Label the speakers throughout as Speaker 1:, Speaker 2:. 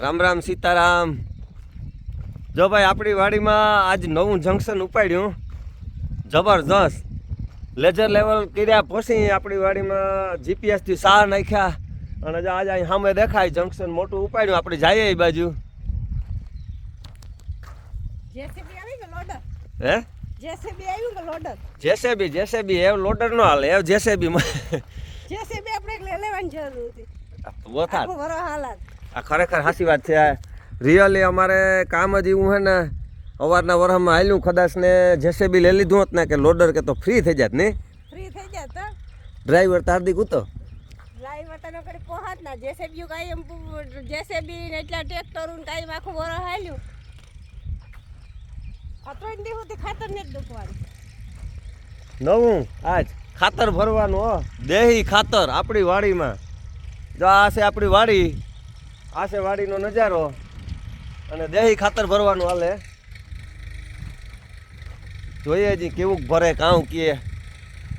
Speaker 1: રામ રામ સીતારામ. જો ભાઈ આપણી વાડીમાં આજ નવું જંકશન ઉપાડ્યું. જબરજસ્ત. લેજર લેવલ કર્યા પછી આપણી વાડીમાં જીપીએસથી સાર નાખ્યા. અને આજ અહીં સામે દેખાય જંકશન મોટું ઉપાડ્યું. આપણે જઈએ એ બાજુ. હે?
Speaker 2: જેસીબી
Speaker 1: જેસેબી એ લોડર નો હાલે. એ જેસેબી
Speaker 2: જેસીબી આપણે લેવાની જરૂર હતી. હાલાત
Speaker 1: આ ખરેખર સાચી વાત છે. રિયલી અમારે કામ જ એવું હે ને અવારના વરહમાં હાલ્યું કદાચ ને જેસીબી લઈ લીધું હોત ને કે લોડર કે તો ફ્રી થઈ જાત નહીં
Speaker 2: ફ્રી થઈ જાત તો
Speaker 1: ડ્રાઈવર તારદી કૂતો
Speaker 2: ડ્રાઈવર તને કરી પહોંચ ના. જેસીબી કાંઈ એમ જેસીબી ને એટલા ટ્રેક્ટર ને કાંઈ આખું વરો હાલ્યું. આ ત્રણ દિવસ સુધી ખાતર ને જ દુખવાનું.
Speaker 1: નવું આજ ખાતર ભરવાનું દેહી ખાતર આપણી વાડીમાં. જો આ છે આપણી વાડી. આ વાડીનો નજારો અને દેહી ખાતર ભરવાનું હાલે. જોઈએ જી કેવું ભરે કાં કીએ.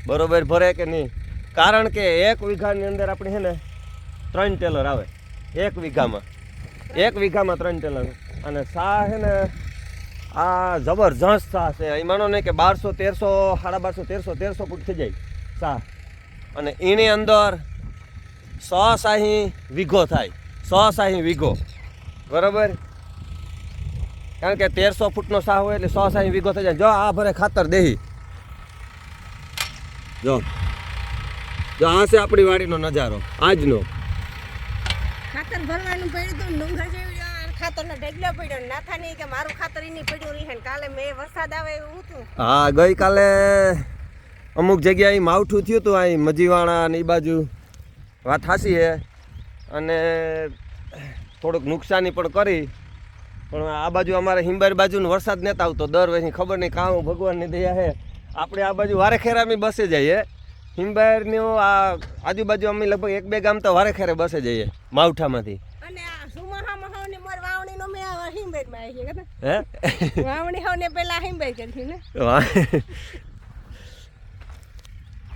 Speaker 1: બરોબર ભરે કે નહીં? કારણ કે એક વીઘાની અંદર આપણે છે ને ત્રણ ટેલર આવે. એક વીઘામાં. એક વીઘામાં ત્રણ ટેલર. અને સા છે ને, આ જબરજસ્ત સા છે. એ માનો નહીં કે બારસો, તેરસો, સાડા બારસો, તેરસો તેરસો ફૂટ થઈ જાય સા. અને એની અંદર સો સાહી વીઘો થાય. સો સાહી વીઘો. બરાબર? કારણ કે તેરસો ફૂટનો સાહ હોય એટલે સો સાહી વીઘો થઈ જાય. જો આ ભરે ખાતર દેહી. જો. જો આ છે આપણી વાડીનો નજારો. આજનો.
Speaker 2: ખાતર ભરવાનું પડ્યું તો ડુંગર જેવી ખાતરનો ઢગલો પડ્યો નાથા નહીં કે મારું ખાતર એની પડ્યું રહી કાલે મેં વરસાદ આવે એવું હતું.
Speaker 1: હા ગઈકાલે અમુક જગ્યાએ માવઠું થયું હતું અહીં મજીવાણા ને એ બાજુ. વાત હાસી છે અને થોડુંક નુકસાની પણ કરી. પણ આ બાજુ અમારે હિંબારી બાજુનો વરસાદ નહોતા આવતો. દર વર્ષની ખબર નહીં કાં ભગવાનની દયા છે આપણે આ બાજુ વારે ખેરામી બસે જઈએ. હિંબારનું આ આજુબાજુ અમે લગભગ એક બે ગામ તો વારે ખેરે બસે જઈએ માવઠામાંથી.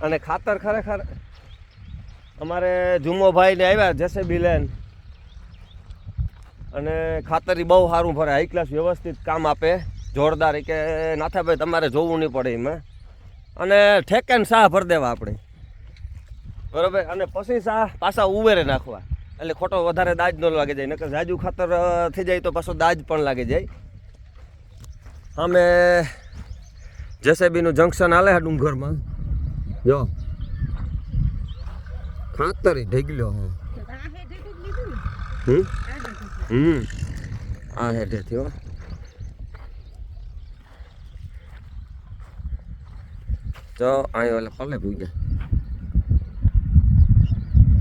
Speaker 2: અને
Speaker 1: ખાતર ખરેખર અમારે જુમોભાઈ ને આવ્યા, જેસેબી લેન અને ખાતરી બહુ સારું ભરે હાઈ ક્લાસ વ્યવસ્થિત કામ આપે. જોરદાર. કે, નાથાભાઈ, તમારે જોવું નહીં પડે એમાં. અને ઠેકેન શાહ ભરી દેવા આપણે. બરાબર? અને પછી શાહ પાછા ઉવેરે નાખવા. એટલે ખોટો વધારે દાજ ન લાગે જાય. નકર જાજુ ખાતર થઈ જાય તો પાછો દાજ પણ લાગે જાય. અમે જેસેબીનું જંકશન હાલે ડુંગરમાં. જો. ખાતર ઢેગલ્યો હું. હમ. હમ. આ હેઠે થયો. તો અહીં ઓલા પલે પૂગ્યા.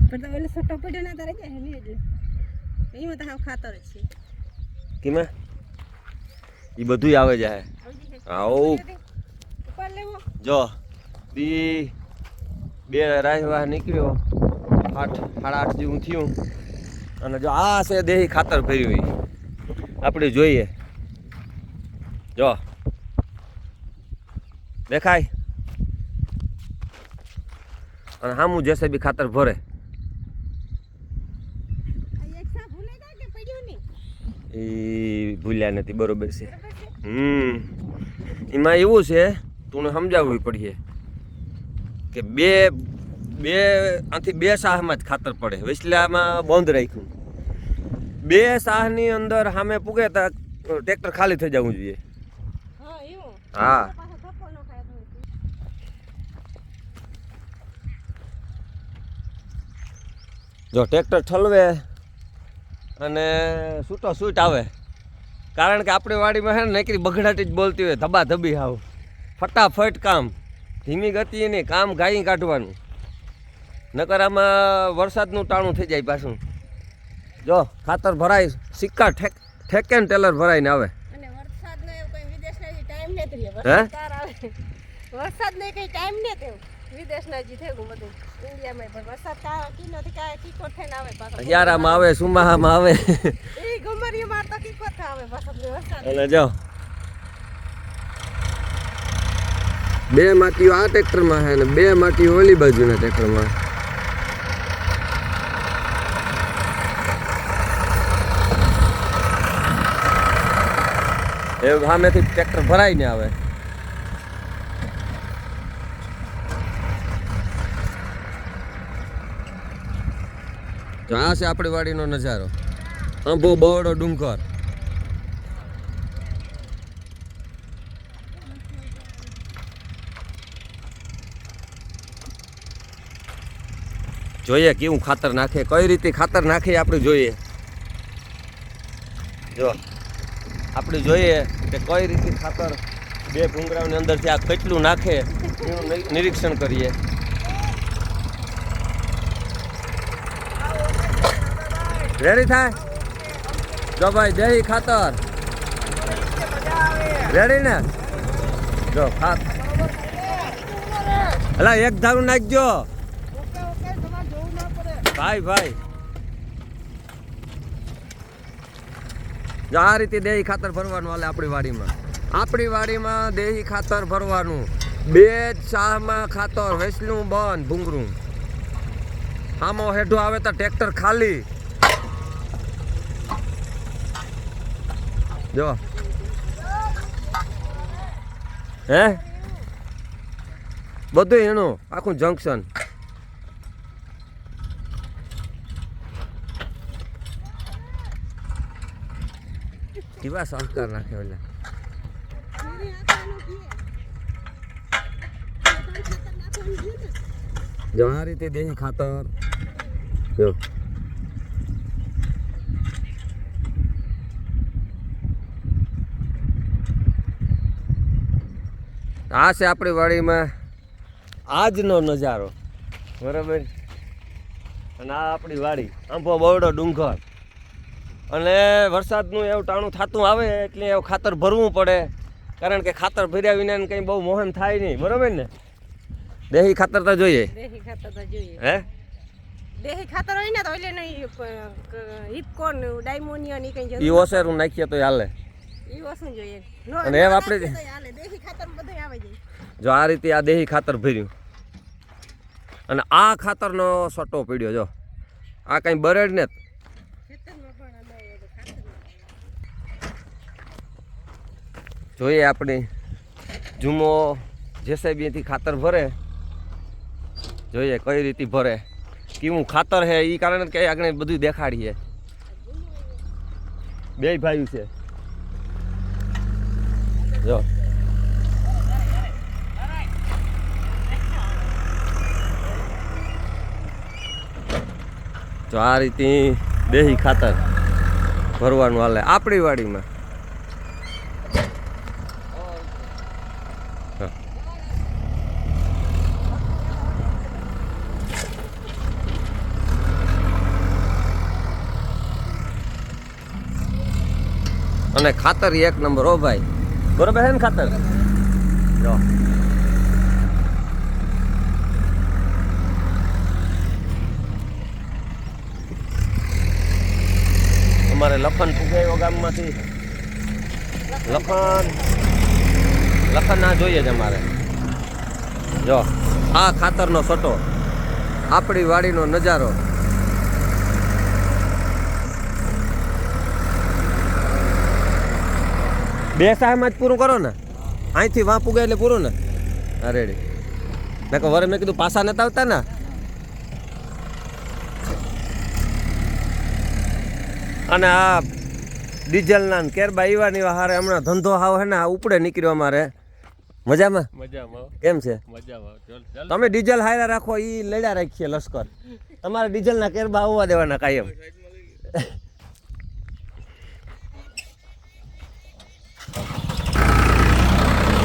Speaker 2: પણ તો ઓલો છોટો પડ્યો ના તારે જાય ને એટલે એમાં તો હાવ ખાતર છે.
Speaker 1: કેમે? એ બધું આવે જાય આવો.
Speaker 2: ઉપર લેવો.
Speaker 1: જો. દી બે રાહવા નીકળ્યો. આઠ સાડા આઠ જેવું થયું. અને જો આ છે દેહી ખાતર ભર્યું. આપણે જોઈએ. જો. દેખાય? અને સામું જેસેબી ખાતર ભરે. એ ભૂલ્યા નથી બરોબર છે.
Speaker 2: છે?
Speaker 1: હમ. એમાં એવું છે તું સમજાવવું પડીએ કે બે બે આથી બે શાહમાં જ ખાતર પડે. વૈસલામાં બંધ રાખ્યું. બે શાહની અંદર સામે પૂગે તો ટ્રેક્ટર ખાલી થઈ જવું જોઈએ.
Speaker 2: હા.
Speaker 1: જો ટ્રેક્ટર ઠલવે અને છૂટો સૂટ આવે. કારણ કે આપણી વાડીમાં છે ને નકરી બગડાટી જ બોલતી હોય ધબા ધબી આવ ફટાફટ કામ. ધીમી ગતિએ નહીં કામ ગાઈ કાઢવાનું. નકર આમાં વરસાદનું ટાણું થઈ જાય પાછું. જો ખાતર ભરાય સિક્કા ઠેક ને ટેલર ભરાઈને આવે. હિયારામાં આવે. સુમાહામાં આવે. અને જો. બે માટીઓ આ ટ્રેક્ટરમાં છે અને બે માટીઓ ઓલી બાજુના ટ્રેક્ટરમાં એ સામેથી ટ્રેક્ટર ભરાઈને આવે. તો આ છે આપણી વાડીનો નજારો. અંબો બવડો ડુંગર. જોઈએ કેવું ખાતર નાખે, કઈ રીતે ખાતર નાખે આપણે જોઈએ. જો, આપણે જોઈએ કે કઈ રીતે ખાતર બે ભૂંગરાઓની અંદરથી આ કેટલું નાખે એનું નિરીક્ષણ કરીએ. રેડી થાય? જો ભાઈ દેહી ખાતર. રેડી ને? જો ખાત. અલા એક ધારું નાખજો. ભાઈ ભાઈ. આ રીતે દેહી ખાતર ભરવાનું હાલે આપણી વાડીમાં. આપણી વાડીમાં દેહી ખાતર ભરવાનું. બે શાહમાં ખાતર, વેસલું બંધ ભૂંગરું આમાં હેઠું આવે તો ટ્રેક્ટર ખાલી. જો. હે? બધું એનું, આખું જંકશન કેવા સંસ્કાર નાખે એટલે જો આ રીતે દેહી ખાતર. જો. આ છે આપણી વાડીમાં આજનો નજારો. બરાબર? અને આ આપણી વાડી. આંબો બવડો ડુંગર. અને વરસાદનું એવું ટાણું થતું આવે એટલે એવું ખાતર ભરવું પડે. કારણ કે ખાતર ભર્યા વિના કંઈ બહુ મોહન થાય નહીં. બરાબર ને? દેહી ખાતર તો જોઈએ.
Speaker 2: દેહી ખાતર તો જોઈએ.
Speaker 1: હે?
Speaker 2: દેહી ખાતર હોય ને તો એટલે નહીં હિપકોન ડાયમોનિયન ઈ કઈ
Speaker 1: ઓસેરું નાખીએ તો હાલે.
Speaker 2: ઈ વસ્તુ જોઈએ.
Speaker 1: અને એમ આપણે-
Speaker 2: દેહી ખાતર બધું આવે જાય
Speaker 1: જો આ રીતે આ દેહી ખાતર ભર્યું. અને આ ખાતરનો સટ્ટો પડ્યો જો. આ કંઈ બરેડ ને
Speaker 2: ખેતરમાં પણ અમે એ ખાતર
Speaker 1: જોઈએ આપણે જુમો જેસેબીથી ખાતર ભરે. જોઈએ કઈ રીતે ભરે. કેવું ખાતર હે એ કારણે કે આગળ બધું દેખાડીએ. બે ભાઈ છે. જો. તો આ રીતે દેહી ખાતર ભરવાનું હાલે આપણી વાડીમાં. અને ખાતર એક નંબર, ઓ ભાઈ. બરોબર હે ને ખાતર? જો. અમારે લખન ફુગાયો ગામમાંથી. લખન. લખન ના જોઈએ જ અમારે. જો, આ ખાતરનો સટો. આપણી વાડીનો નજારો. બે સાહેબમાં જ પૂરું કરો ને. અહીંથી વાં પૂગે એટલે પૂરું ને. અરે કહું વરે મેં કીધું પાછા નતા આવતા ને. અને આ ડીઝલના ને કેરબા ઈવાની હારે હમણાં ધંધો હાવ હે ને ઉપડે નીકળ્યો અમારે. મજામાં?
Speaker 3: મજામાં
Speaker 1: કેમ છે?
Speaker 3: મજામાં
Speaker 1: તમે ડીઝલ હાયરા રાખો એ લડ્યા રાખીએ લશ્કર. તમારે ડીઝલના કેરબા આવવા દેવાના કાયમ.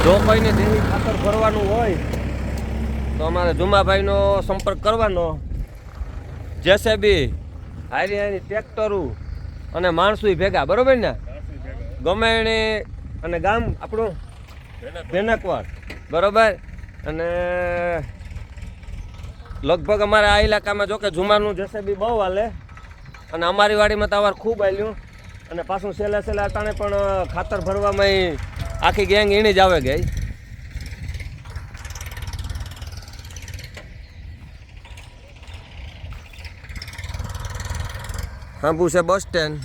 Speaker 1: જો કોઈને દેવી ખાતર ભરવાનું હોય, તો અમારે જુમાભાઈનો સંપર્ક કરવાનો. જેસેબી હારી હારી ટ્રેક્ટરો અને માણસુય ભેગા, બરોબર ને? ગમે એને, અને ગામ આપણું ભેનકવાડ, બરોબર? અને લગભગ અમારે આ ઇલાકામાં જો કે જુમારનું જેસેબી બહુ હાલે. અને અમારી વાડીમાં તો અવાર ખૂબ હાલ્યું. અને પાછું છેલ્લે છેલ્લે અટાણે પણ ખાતર ભરવામાં આખી ગેંગ એની જ આવે ગઈ. હાંભુ છે બસ સ્ટેન્ડ.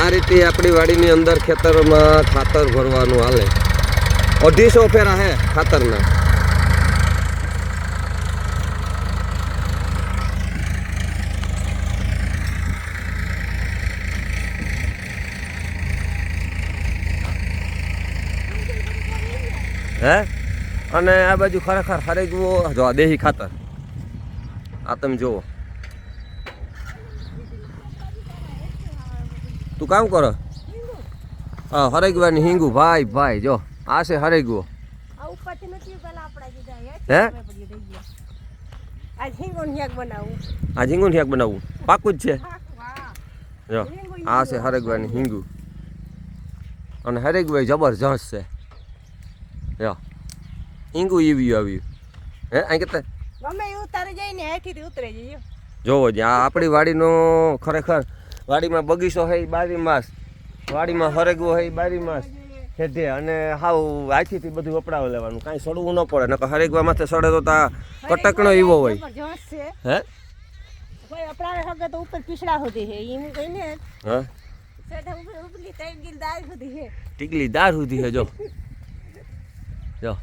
Speaker 1: આ રીતે આપણી વાડીની અંદર ખેતરમાં ખાતર ભરવાનું હાલે. અઢીસો ફેરા હે ખાતરના. હે? અને આ બાજુ ખરેખર હરેકવું જો આ દેહી ખાતર. આ તમે જુઓ. તું કામ કરો? હા હરેગવાની હિંગુ. ભાઈ ભાઈ જો આ છે હરેગવો હે? આ ઝીંગુનું શાક બનાવવું પાકું જ છે? જો આ છે હરેગવાની હિંગુ. અને હરેગભાઈ જબરજસ્ત છે. જો હિંગુ એવી આવ્યું. હે અહીં કે
Speaker 2: ગમે ઉતારી જાય ને અહીંથી ઉતરે જઈએ.
Speaker 1: જોવો જ આ આપણી વાડીનો ખરેખર વાડીમાં બગીચો હોય બારી માસ વાડીમાં હરેગવો હોય બારી માસ હેઠે અને હાવ આથીથી બધું વપરાવ લેવાનું. કાંઈ સડવું ન પડે નકર હરેગવા માથે સડે તો તા કટકનો એવો હોય. હે?
Speaker 2: કોઈ અપરાવે હગે તો ઉપર પીછડા સુધી છે એમ કહીને
Speaker 1: હા?
Speaker 2: ગીલ દાળ સુધી છે
Speaker 1: ટીકલી દાર સુધી છે જો. જો.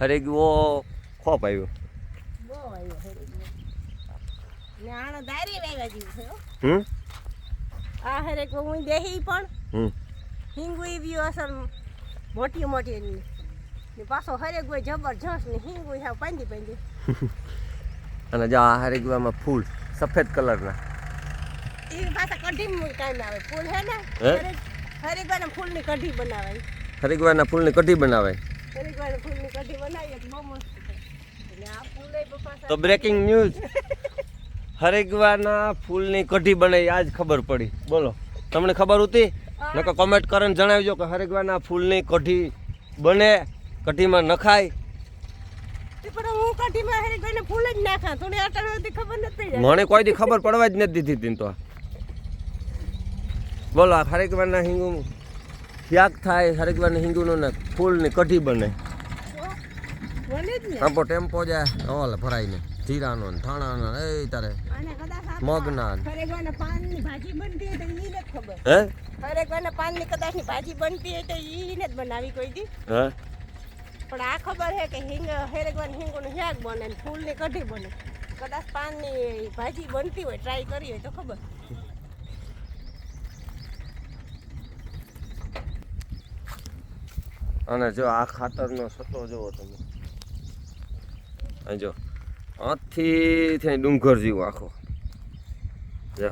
Speaker 1: હરેગવો ખોપ આવ્યો. હમ?
Speaker 2: આ હરેક હું દેહી પણ.
Speaker 1: હમ.
Speaker 2: હિંગુ ઈ અસર મોટી મોટી ને પાછો હોય જબરજસ્ત ને હિંગુ હાવ પાંદી પાંદી.
Speaker 1: અને જો આ હરેગવામાં ફૂલ સફેદ કલરના.
Speaker 2: એ પાછા કઢી ટાઈમ આવે. ફૂલ હે ને?
Speaker 1: હે?
Speaker 2: હરેક વાને ફૂલની કઢી બનાવાય.
Speaker 1: હરેગવાના ફૂલની કઢી બનાવે.
Speaker 2: હરેક વાને ફૂલની કઢી બનાવીએ તો
Speaker 1: બ્રેકિંગ ન્યૂઝ હરિગવારના ફૂલની કઢી બનાવી આજ ખબર પડી. બોલો તમને ખબર હતી? નકર કોમેન્ટ કરીને જણાવજો કે હરિગવારના ફૂલની કઢી બને કઢીમાં નખાય. મને કોઈ દી ખબર પડવા જ નથી દીધી તો. બોલો હરિગવારના હિંગુ શાક થાય હરેગવાના હિંગુનું ને ફૂલની કઢી બને. ટેમ્પો ટેમ્પો જાય ઓલે ભરાઈને જીરાનો ને ધાણાનો ને એ તારે
Speaker 2: કદાચ
Speaker 1: મગના ને.
Speaker 2: હરેક
Speaker 1: હે?
Speaker 2: હરેક વાને પાનની કદાચની ભાજી બનતી હોય તો ઈ જ બનાવી કોઈ દી.
Speaker 1: હે?
Speaker 2: પણ આ ખબર છે કે હિંગ હેરેગવાન હિંગોનું શાક બને ને ફૂલની કઢી બને. કદાચ પાનની ભાજી બનતી હોય ટ્રાય કરી હોય તો ખબર.
Speaker 1: અને જો આ ખાતરનો સટો જુઓ તમે. જો આથી થઈ ડુંગર જેવો આખો. જો,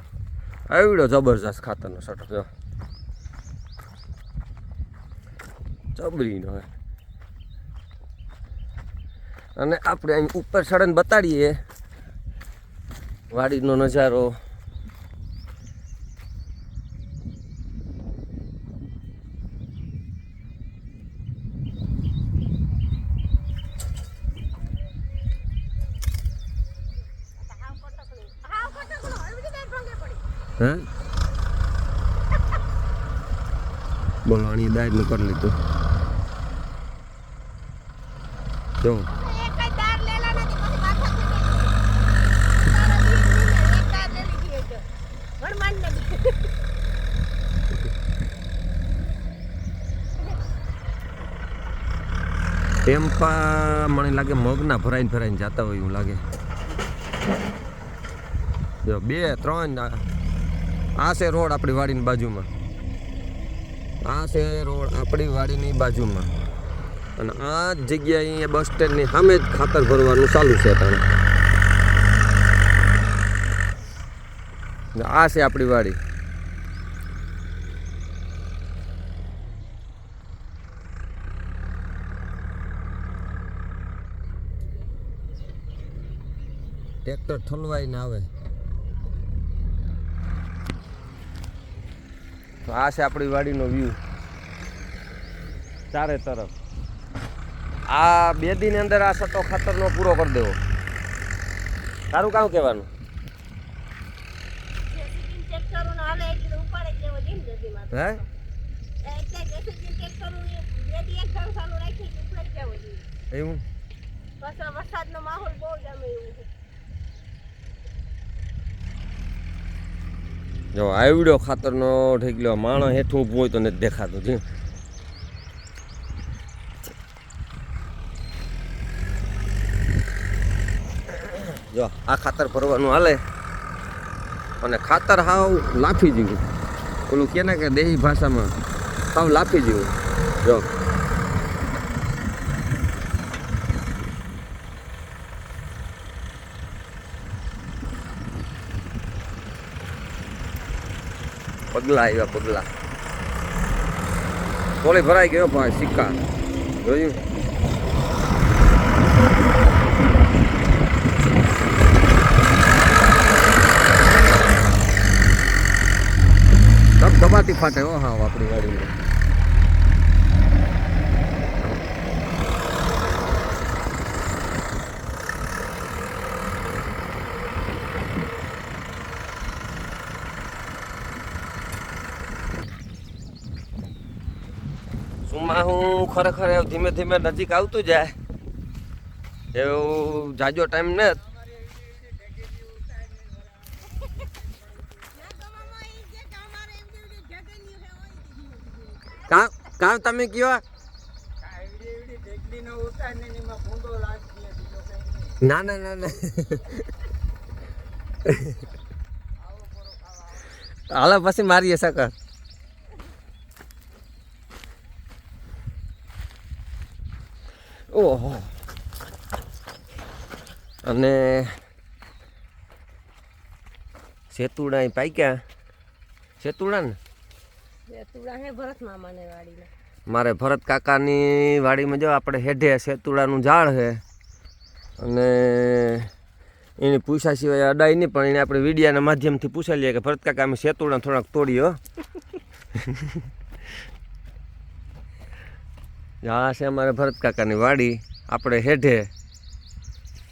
Speaker 1: આવડ્યો જબરજસ્ત ખાતરનો સટો જો. જબરીનો હે. અને આપણે અહીં ઉપર સડન બતાડીએ. વાડીનો નજારો
Speaker 2: હાવ કટકણું હાવ કટકણું એવી રીતે ભંગે પડી
Speaker 1: હે બોલો આની દાળનું કરી લીધું. જો. ટેમ્પા મને લાગે મગના ભરાઈને ભરાઈને જતા હોય એવું લાગે. જો, બે, ત્રણ આ છે રોડ આપણી વાડીની બાજુમાં. આ છે રોડ આપણી વાડીની બાજુમાં. અને આ જ જગ્યાએ બસ સ્ટેન્ડની સામે જ ખાતર ભરવાનું ચાલુ છે પણ આ છે આપણી વાડી. ટ્રેક્ટર ઠલવાઈને આવે. તો આ છે આપણી વાડીનો વ્યૂ ચારે તરફ. આ બે દિન અંદર આ સટ્ટો ખાતરનો પૂરો કરી દેવો. તારું કામ કહેવાનું? હે? એવું?
Speaker 2: વરસાદનો માહોલ બહુ ગમે એવું
Speaker 1: જો, આવડ્યો ખાતરનો ગયો માણસ હેઠું ઊભું હોય તો નથી દેખાતું, જી. જો, આ ખાતર ભરવાનું હાલે. અને ખાતર હાવ લાફી જેવું. ઓલું કે ને કે દેહી ભાષામાં, હાવ લાફી જેવું. જો પગલા આવ્યા પગલા. ટોળી ભરાઈ ગયો પણ સિક્કા. જોયું? ધબ ધબાતી ફાટે હો, હા આપણી ગાડીમાં સુમાં હું ખરેખર એવું ધીમે ધીમે નજીક આવતું જાય. એવું જાજો ટાઈમ ને. કામ કામ તમે કયો? ના ના ના ના. હાલો, પછી મારીએ, સકર. ઓહો. અને સેતુડા અહીં પાક્યા? સેતુડા ને મારે ભરત કાકાની વાડીમાં જો આપણે હેઢે સેતુડાનું ઝાડ છે અને એની પૂછા સિવાય અડાય નહીં પણ એને આપણે વિડિયાના માધ્યમથી પૂછાઈ લઈએ કે ભરત કાકા અમે સેતુડા થોડાક તોડીએ હો. આ છે અમારે ભરત કાકાની વાડી. આપણે હેઠે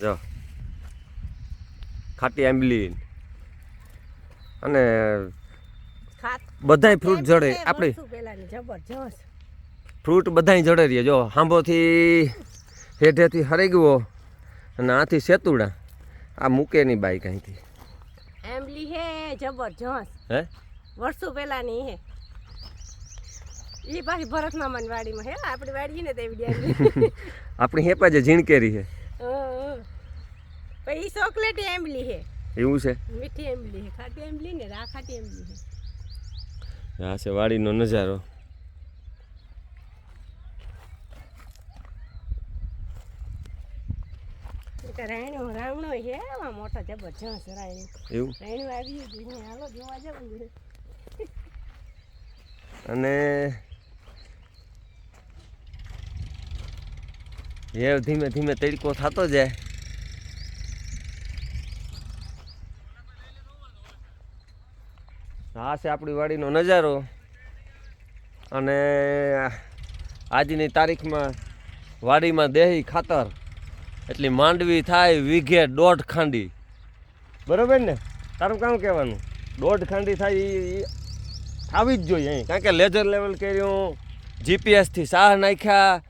Speaker 1: જો. ખાટી આંબલી. અને બધાય ફ્રૂટ જડે. આપણે ફ્રૂટ બધાય જડે રહીએ જો હાંભોથી હેઠેથી હરી ગયો અને આથી સેતુડા. આ મૂકે નહીં બાઈક અહીંથી.
Speaker 2: એમલી હે જબરજસ્ત.
Speaker 1: હે?
Speaker 2: વર્ષો પહેલાની હે. એ પાછી ભરત મામાની વાડીમાં હે આપણી વાડી ને તેવી ડેરી
Speaker 1: આપણી હે જે ઝીણકેરી છે.
Speaker 2: પછી ચોકલેટ એમલી હે.
Speaker 1: એવું છે?
Speaker 2: મીઠી એમલી હે ખાટી એમલી ને રા ખાટી એમલી હે.
Speaker 1: આ છે વાડીનો નજારો.
Speaker 2: રાયણો રાવણો હે એવા મોટા જબરજસ્ત રાયણો.
Speaker 1: એવું?
Speaker 2: રાયણું આવી ગયું હાલો જોવા જવું
Speaker 1: અને એ ધીમે ધીમે તડકો થતો જાય. આ છે આપણી વાડીનો નજારો. અને આજની તારીખમાં વાડીમાં દેહી ખાતર. એટલી માંડવી થાય, વીઘે દોઢ ખાંડી. બરોબર ને? તારું કામ કહેવાનું? દોઢ ખાંડી થાય એ આવી જ જોઈએ અહીં. કારણ કે લેઝર લેવલ કર્યું જીપીએસથી સાહ નાખ્યા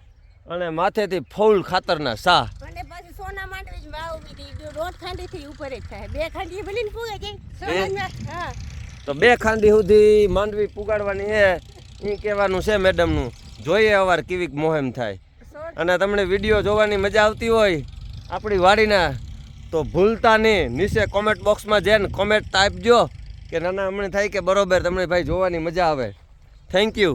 Speaker 1: અને માથેથી ફૂલ ખાતરના સા
Speaker 2: અને પછી સોના માંડવી જ વાવ બીધી દોઢ ખાંડી થી ઉપર જ થાય. બે ખાંડી ભલે પૂગે કે? હા.
Speaker 1: તો બે ખાંડી સુધી માંડવી પુગાડવાની હે. એ કહેવાનું છે મેડમનું જોઈએ અવાર કેવી મોહેમ થાય. અને તમને વીડિયો જોવાની મજા આવતી હોય આપણી વાડીના તો ભૂલતા નહીં. નીચે કોમેન્ટ બોક્સમાં જઈને કોમેન્ટ આપજો કે નાના હમણાં થાય કે બરોબર તમને ભાઈ જોવાની મજા આવે. Thank you